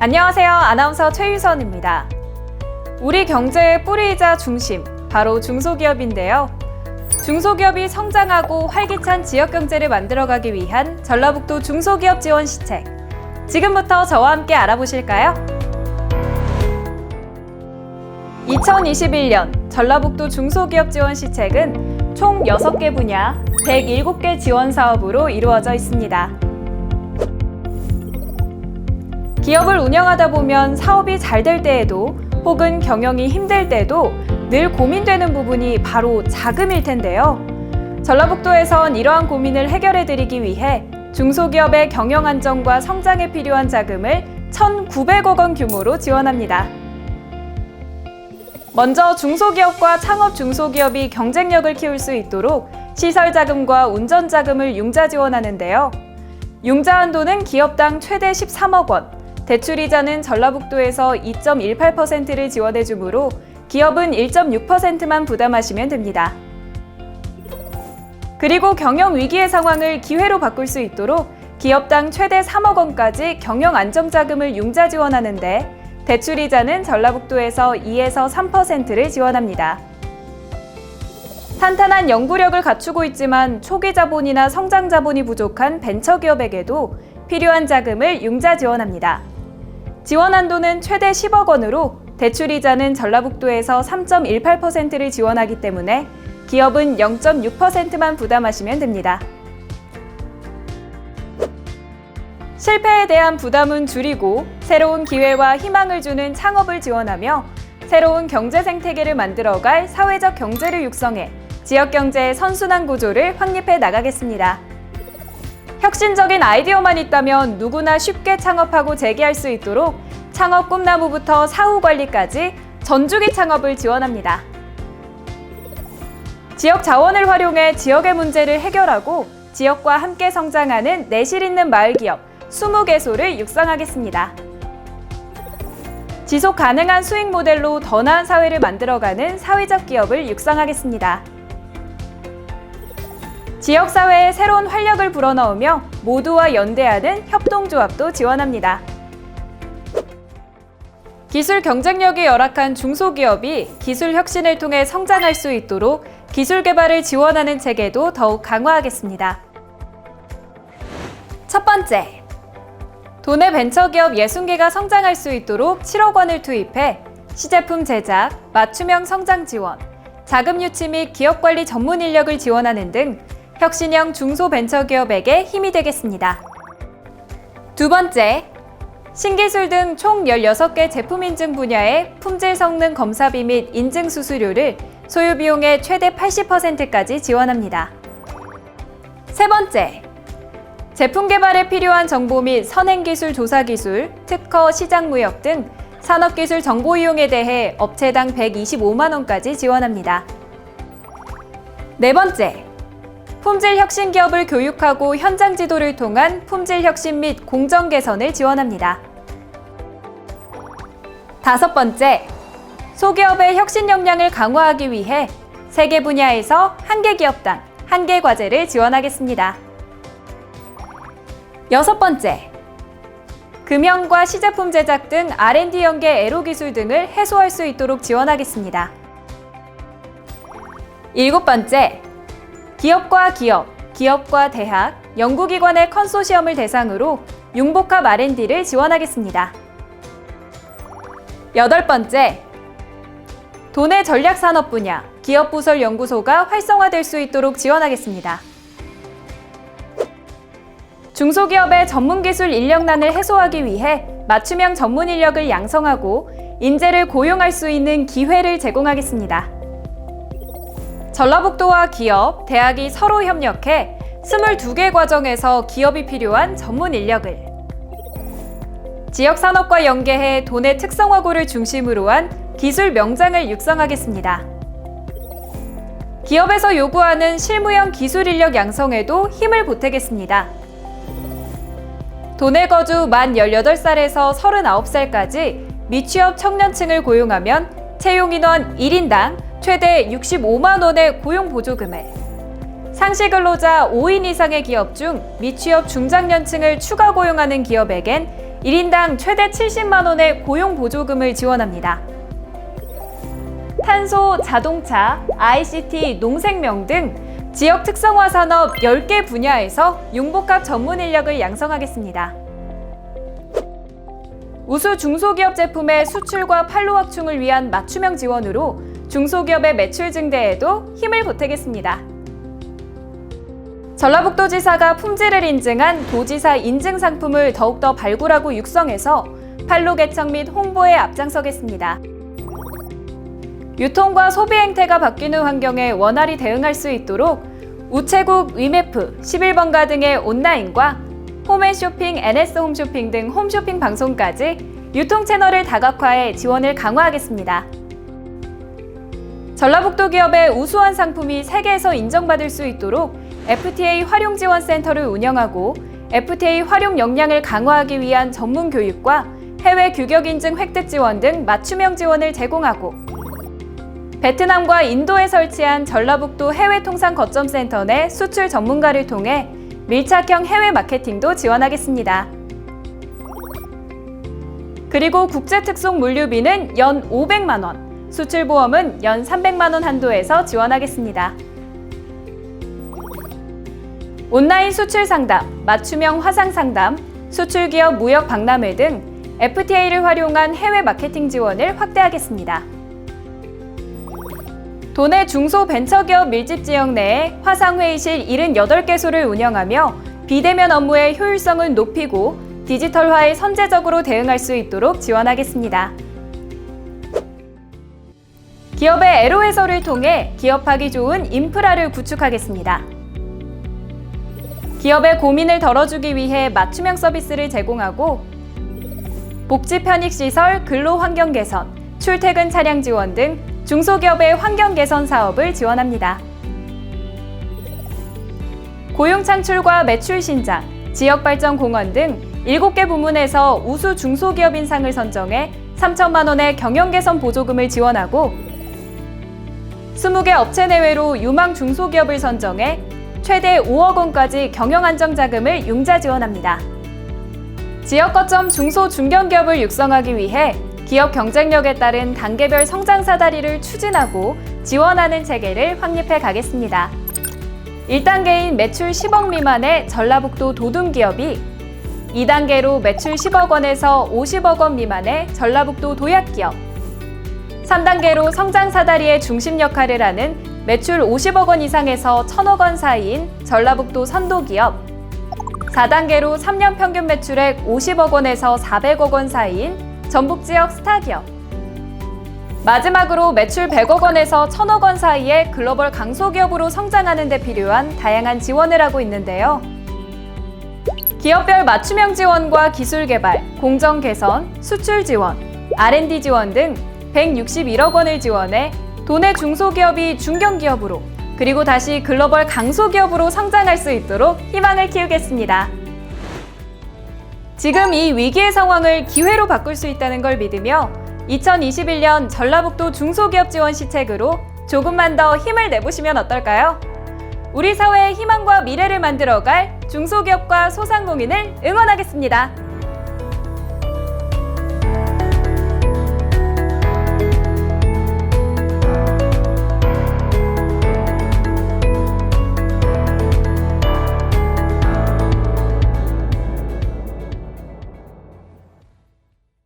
안녕하세요. 아나운서 최유선입니다. 우리 경제의 뿌리이자 중심, 바로 중소기업인데요. 중소기업이 성장하고 활기찬 지역 경제를 만들어가기 위한 전라북도 중소기업 지원 시책. 지금부터 저와 함께 알아보실까요? 2021년 전라북도 중소기업 지원 시책은 총 6개 분야 107개 지원 사업으로 이루어져 있습니다. 기업을 운영하다 보면 사업이 잘 될 때에도 혹은 경영이 힘들 때도 늘 고민되는 부분이 바로 자금일 텐데요. 전라북도에선 이러한 고민을 해결해 드리기 위해 중소기업의 경영 안정과 성장에 필요한 자금을 1,900억 원 규모로 지원합니다. 먼저 중소기업과 창업 중소기업이 경쟁력을 키울 수 있도록 시설 자금과 운전 자금을 융자 지원하는데요. 융자 한도는 기업당 최대 13억 원, 대출이자는 전라북도에서 2.18%를 지원해 주므로 기업은 1.6%만 부담하시면 됩니다. 그리고 경영 위기의 상황을 기회로 바꿀 수 있도록 기업당 최대 3억 원까지 경영 안정 자금을 융자 지원하는데 대출이자는 전라북도에서 2에서 3%를 지원합니다. 탄탄한 연구력을 갖추고 있지만 초기 자본이나 성장 자본이 부족한 벤처기업에게도 필요한 자금을 융자 지원합니다. 지원 한도는 최대 10억 원으로 대출 이자는 전라북도에서 3.18%를 지원하기 때문에 기업은 0.6%만 부담하시면 됩니다. 실패에 대한 부담은 줄이고 새로운 기회와 희망을 주는 창업을 지원하며 새로운 경제 생태계를 만들어갈 사회적 경제를 육성해 지역 경제의 선순환 구조를 확립해 나가겠습니다. 혁신적인 아이디어만 있다면 누구나 쉽게 창업하고 재기할 수 있도록 창업 꿈나무부터 사후 관리까지 전주기 창업을 지원합니다. 지역 자원을 활용해 지역의 문제를 해결하고 지역과 함께 성장하는 내실 있는 마을 기업 20개소를 육성하겠습니다. 지속 가능한 수익 모델로 더 나은 사회를 만들어가는 사회적 기업을 육성하겠습니다. 지역사회에 새로운 활력을 불어넣으며 모두와 연대하는 협동조합도 지원합니다. 기술 경쟁력이 열악한 중소기업이 기술 혁신을 통해 성장할 수 있도록 기술 개발을 지원하는 체계도 더욱 강화하겠습니다. 첫 번째, 도내 벤처기업 60개가 성장할 수 있도록 7억 원을 투입해 시제품 제작, 맞춤형 성장 지원, 자금 유치 및 기업 관리 전문 인력을 지원하는 등 혁신형 중소벤처기업에게 힘이 되겠습니다. 두 번째, 신기술 등 총 16개 제품 인증 분야의 품질 성능 검사비 및 인증 수수료를 소요 비용의 최대 80%까지 지원합니다. 세 번째, 제품 개발에 필요한 정보 및 선행 기술 조사 기술, 특허, 시장 무역 등 산업 기술 정보 이용에 대해 업체당 125만 원까지 지원합니다. 네 번째, 품질 혁신 기업을 교육하고 현장 지도를 통한 품질 혁신 및 공정 개선을 지원합니다. 다섯 번째, 소기업의 혁신 역량을 강화하기 위해 세 개 분야에서 한 개 기업당 한 개 과제를 지원하겠습니다. 여섯 번째, 금형과 시제품 제작 등 R&D 연계 애로 기술 등을 해소할 수 있도록 지원하겠습니다. 일곱 번째, 기업과 기업, 기업과 대학, 연구기관의 컨소시엄을 대상으로 융복합 R&D를 지원하겠습니다. 여덟 번째, 도내 전략산업 분야, 기업부설 연구소가 활성화될 수 있도록 지원하겠습니다. 중소기업의 전문기술 인력난을 해소하기 위해 맞춤형 전문 인력을 양성하고 인재를 고용할 수 있는 기회를 제공하겠습니다. 전라북도와 기업, 대학이 서로 협력해 22개 과정에서 기업이 필요한 전문 인력을 지역 산업과 연계해 도내 특성화고를 중심으로 한 기술 명장을 육성하겠습니다. 기업에서 요구하는 실무형 기술 인력 양성에도 힘을 보태겠습니다. 도내 거주 만 18살에서 39살까지 미취업 청년층을 고용하면 채용 인원 1인당 최대 65만 원의 고용 보조금을 상시 근로자 5인 이상의 기업 중 미취업 중장년층을 추가 고용하는 기업에겐 1인당 최대 70만 원의 고용 보조금을 지원합니다. 탄소, 자동차, ICT, 농생명 등 지역 특성화 산업 10개 분야에서 융복합 전문 인력을 양성하겠습니다. 우수 중소기업 제품의 수출과 판로 확충을 위한 맞춤형 지원으로 중소기업의 매출 증대에도 힘을 보태겠습니다. 전라북도지사가 품질을 인증한 도지사 인증 상품을 더욱더 발굴하고 육성해서 판로 개척 및 홍보에 앞장서겠습니다. 유통과 소비 행태가 바뀌는 환경에 원활히 대응할 수 있도록 우체국 위메프, 11번가 등의 온라인과 홈앤쇼핑, NS 홈쇼핑 등 홈쇼핑 방송까지 유통 채널을 다각화해 지원을 강화하겠습니다. 전라북도 기업의 우수한 상품이 세계에서 인정받을 수 있도록 FTA 활용 지원 센터를 운영하고 FTA 활용 역량을 강화하기 위한 전문 교육과 해외 규격 인증 획득 지원 등 맞춤형 지원을 제공하고 베트남과 인도에 설치한 전라북도 해외 통상 거점 센터 내 수출 전문가를 통해 밀착형 해외 마케팅도 지원하겠습니다. 그리고 국제 특송 물류비는 연 500만 원, 수출 보험은 연 300만 원 한도에서 지원하겠습니다. 온라인 수출 상담, 맞춤형 화상 상담, 수출 기업 무역 박람회 등 FTA를 활용한 해외 마케팅 지원을 확대하겠습니다. 도내 중소벤처기업 밀집 지역 내에 화상회의실 78개소를 운영하며 비대면 업무의 효율성을 높이고 디지털화에 선제적으로 대응할 수 있도록 지원하겠습니다. 기업의 애로해소를 통해 기업하기 좋은 인프라를 구축하겠습니다. 기업의 고민을 덜어주기 위해 맞춤형 서비스를 제공하고 복지 편익 시설, 근로 환경 개선, 출퇴근 차량 지원 등 중소기업의 환경 개선 사업을 지원합니다. 고용 창출과 매출 신장, 지역 발전 공헌 등 7개 부문에서 우수 중소기업 인상을 선정해 3천만 원의 경영 개선 보조금을 지원하고 20개 업체 내외로 유망 중소기업을 선정해 최대 5억 원까지 경영 안정 자금을 융자 지원합니다. 지역 거점 중소 중견기업을 육성하기 위해 기업 경쟁력에 따른 단계별 성장 사다리를 추진하고 지원하는 체계를 확립해 가겠습니다. 1단계인 매출 10억 미만의 전라북도 도둠 기업이 2단계로 매출 10억 원에서 50억 원 미만의 전라북도 도약 기업 3단계로 성장 사다리의 중심 역할을 하는 매출 50억 원 이상에서 1000억 원 사이인 전라북도 선도 기업 4단계로 3년 평균 매출액 50억 원에서 400억 원 사이인 전북 지역 스타 기업 마지막으로 매출 100억 원에서 1000억 원 사이의 글로벌 강소기업으로 성장하는 데 필요한 다양한 지원을 하고 있는데요. 기업별 맞춤형 지원과 기술 개발, 공정 개선, 수출 지원, R&D 지원 등 161억 원을 지원해 도내 중소기업이 중견기업으로 그리고 다시 글로벌 강소기업으로 성장할 수 있도록 희망을 키우겠습니다. 지금 이 위기의 상황을 기회로 바꿀 수 있다는 걸 믿으며 2021년 전라북도 중소기업 지원 시책으로 조금만 더 힘을 내보시면 어떨까요? 우리 사회의 희망과 미래를 만들어갈 중소기업과 소상공인을 응원하겠습니다.